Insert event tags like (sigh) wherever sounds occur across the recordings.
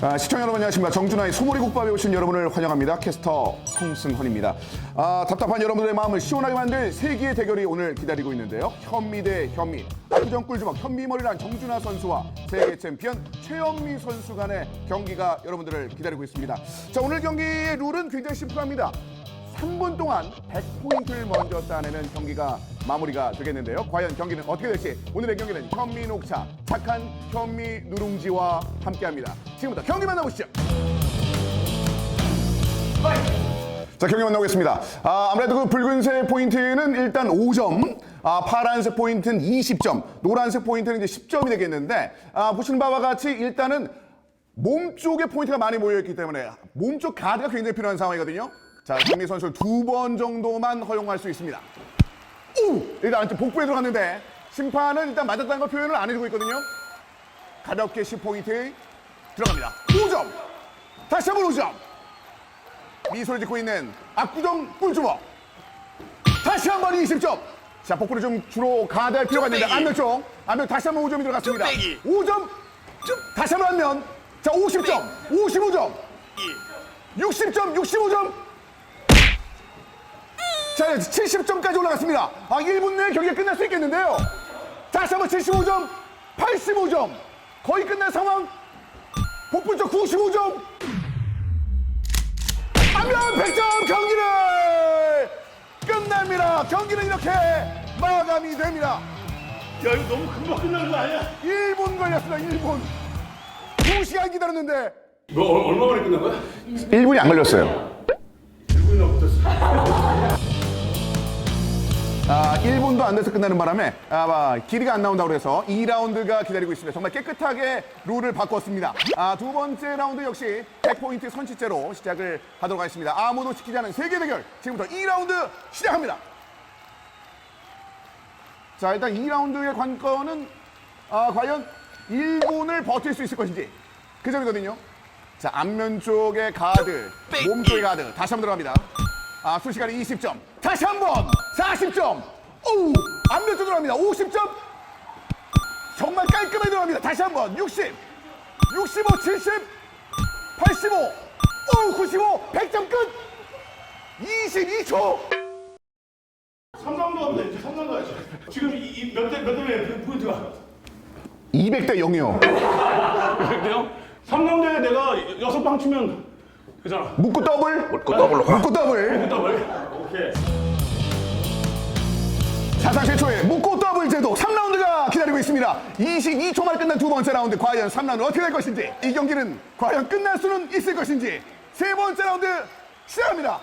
아, 시청자 여러분 안녕하십니까. 정준하의 소머리 국밥에 오신 여러분을 환영합니다. 캐스터 송승헌입니다. 아, 답답한 여러분들의 마음을 시원하게 만들 세기의 대결이 오늘 기다리고 있는데요. 현미 대 현미. 압구정 꿀주먹 현미머리란 정준하 선수와 세계 챔피언 최현미 선수 간의 경기가 여러분들을 기다리고 있습니다. 자 오늘 경기의 룰은 굉장히 심플합니다 3분 동안 100포인트를 먼저 따내는 경기가 마무리가 되겠는데요. 과연 경기는 어떻게 될지 오늘의 경기는 현미 녹차 착한 현미 누룽지와 함께합니다. 지금부터 경기 만나보시죠. 자 경기 만나보겠습니다. 아, 아무래도 그 붉은색 포인트는 일단 5점, 아, 파란색 포인트는 20점, 노란색 포인트는 이제 10점이 되겠는데 아, 보시는 바와 같이 일단은 몸 쪽에 포인트가 많이 모여있기 때문에 몸 쪽 가드가 굉장히 필요한 상황이거든요. 자, 현미 선수 두 번 정도만 허용할 수 있습니다. 오! 일단 안쪽 복부에 들어갔는데 심판은 일단 맞았다는 걸 표현을 안 해주고 있거든요. 가볍게 10포인트 들어갑니다. 5점! 다시 한번 5점! 미소를 짓고 있는 압구정 꿀주먹. 다시 한 번 20점. 자, 복부를 좀 주로 가드할 필요가 있는데. 안면 쪽. 안면 다시 한번 5점이 들어갔습니다. 뚝배기. 5점. 다시 한번 안면. 자, 50점. 55점. 60점, 65점. 자, 70점까지 올라갔습니다. 아, 1분 내에 경기가 끝날 수 있겠는데요. 다시 한번 75점, 85점. 거의 끝난 상황. 쪽 95점. 안면 100점 경기를 끝납니다. 경기는 이렇게 마감이 됩니다. 야 이거 너무 금방 끝나는 거 아니야? 1분 걸렸습니다. 1분. 2시간 기다렸는데 너 어, 얼마 만에 끝난 거야? 1분이 안 걸렸어요. 1분이나 붙었어. 아, 1분도 안 돼서 끝나는 바람에 아, 길이가 안 나온다고 해서 2라운드가 기다리고 있습니다. 정말 깨끗하게 룰을 바꿨습니다. 아, 두 번째 라운드 역시 100포인트 선취제로 시작을 하도록 하겠습니다. 아무도 지키지 않은 세계 대결 지금부터 2라운드 시작합니다. 자, 일단 2라운드의 관건은 아, 과연 1분을 버틸 수 있을 것인지 그 점이거든요. 자, 앞면 쪽의 가드, 몸 쪽의 가드 다시 한번 들어갑니다. 아, 수시간이 20점. 다시 한 번 40점. 오우, 앞면 쪽 들어갑니다. 50점. 정말 깔끔하게 들어갑니다. 다시 한 번 60, 65, 70, 85, 오우, 95, 100점 끝. 22초. 3라운드 하면 돼. 이제 3라운드 하지. 지금 이몇대몇 대에 그 포인트가? 200대 0이요. 그래요? 3라운드에 내가 여섯 방 치면 되잖아. 묶고 더블. 묶고 더블로 가. 묶고 더블. 더블. 사상 최초의 묶고 더블 제도 3라운드가 기다리고 있습니다. 22초 만에 끝난 두 번째 라운드 과연 3라운드 어떻게 될 것인지 이 경기는 과연 끝날 수는 있을 것인지 세 번째 라운드 시작합니다.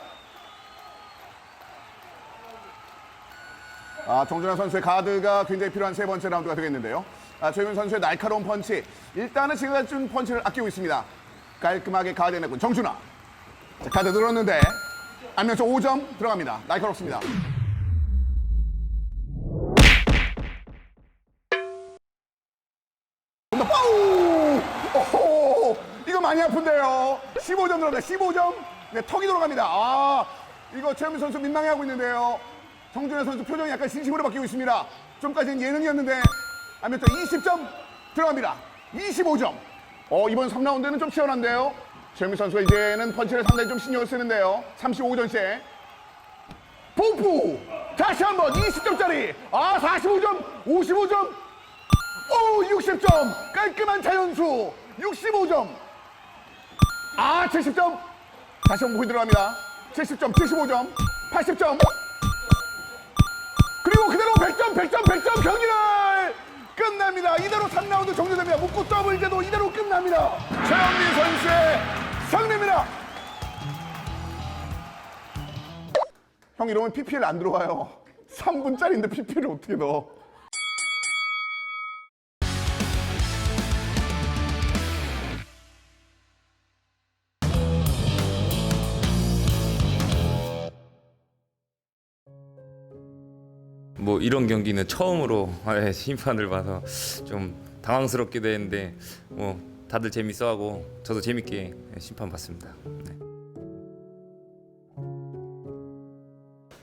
아, 정준하 선수의 가드가 굉장히 필요한 세 번째 라운드가 되겠는데요. 아, 최민 선수의 날카로운 펀치. 일단은 지금까지 준 펀치를 아끼고 있습니다. 깔끔하게 가드 내군 정준하. 자, 가드 늘었는데 안면쪽 5점 들어갑니다. 날카롭습니다. 이거 많이 아픈데요. 15점 들어갑니다. 15점. 네, 턱이 돌아갑니다. 아, 이거 최현민 선수 민망해하고 있는데요. 정준현 선수 표정이 약간 진심으로 바뀌고 있습니다. 좀까지는 예능이었는데, 또 20점 들어갑니다. 25점. 어, 이번 3라운드는 좀 시원한데요. 최현민 선수가 이제는 펀치를 상당히 좀 신경을 쓰는데요. 35점째. 복부! 다시 한 번 20점짜리. 아, 45점, 55점, 오, 60점! 깔끔한 자연수! 65점! 아, 70점! 다시 한번 보기 들어갑니다. 70점, 75점, 80점! 그리고 그대로 100점, 100점, 100점 경기를 끝납니다. 이대로 3라운드 종료됩니다. 묶고 더블 제도 이대로 끝납니다. 최영민 선수의 승리입니다. 형 이러면 PPL 안 들어와요. 3분짜리인데 PPL을 어떻게 넣어? 뭐 이런 경기는 처음으로 예, (laughs) 심판을 봐서 좀 당황스럽기도 했는데 뭐 다들 재밌어하고 저도 재밌게 심판 봤습니다. 네.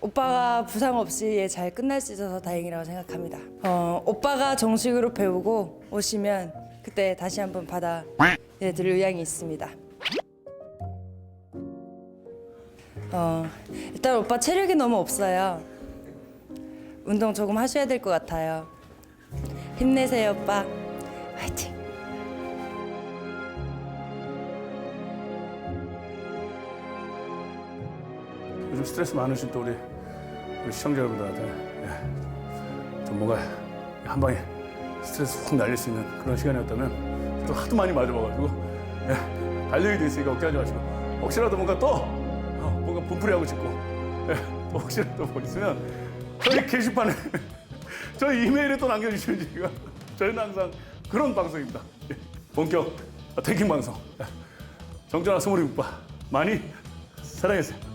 오빠가 부상 없이 잘 끝날 수 있어서 다행이라고 생각합니다. 어, 오빠가 정식으로 배우고 오시면 그때 다시 한번 받아 네, 들 의향이 있습니다. 어, 일단 오빠 체력이 너무 없어요. 운동 조금 하셔야 될 것 같아요. 힘내세요, 오빠. 화이팅! 요즘 스트레스 많으신 또 우리, 우리 시청자 여러분들한테 예, 좀 뭔가 한 방에 스트레스 훅 날릴 수 있는 그런 시간이었다면 또 하도 많이 맞아봐가지고 예, 달력이 돼 있으니까 걱정하지 마시고 혹시라도 뭔가 또 어, 뭔가 분풀이하고 싶고 예, 또 혹시라도 뭐 있으면 저희 게시판에 (laughs) 저희 이메일에 또 남겨주시면 저희가 저희는 항상 그런 방송입니다. 예, 본격 태킹 방송 예, 정전화 스물이 국바 많이 사랑해주세요.